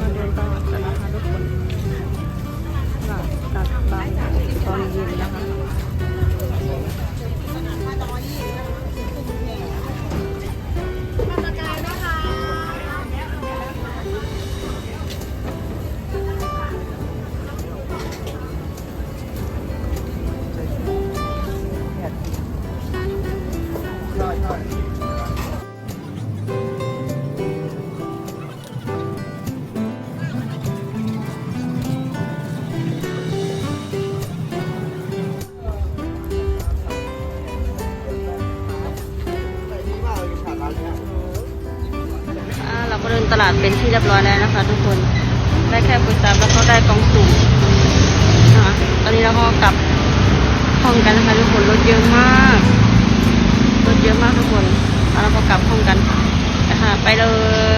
มาเดินตลาดกันนะคะทุกคนตลาดตัดบางตอนเย็นนะคะยอดยอด ก็เดินตลาดเป็นที่เรียบร้อยแล้วนะคะ ทุกคนได้แค่กุยจับแล้วก็ได้กองสูงนะคะตอนนี้เราก็กลับห้องกันนะคะทุกคนรถเยอะมากรถเยอะมากทุกคนแล้วเราก็กลับห้องกันนะคะไปเลย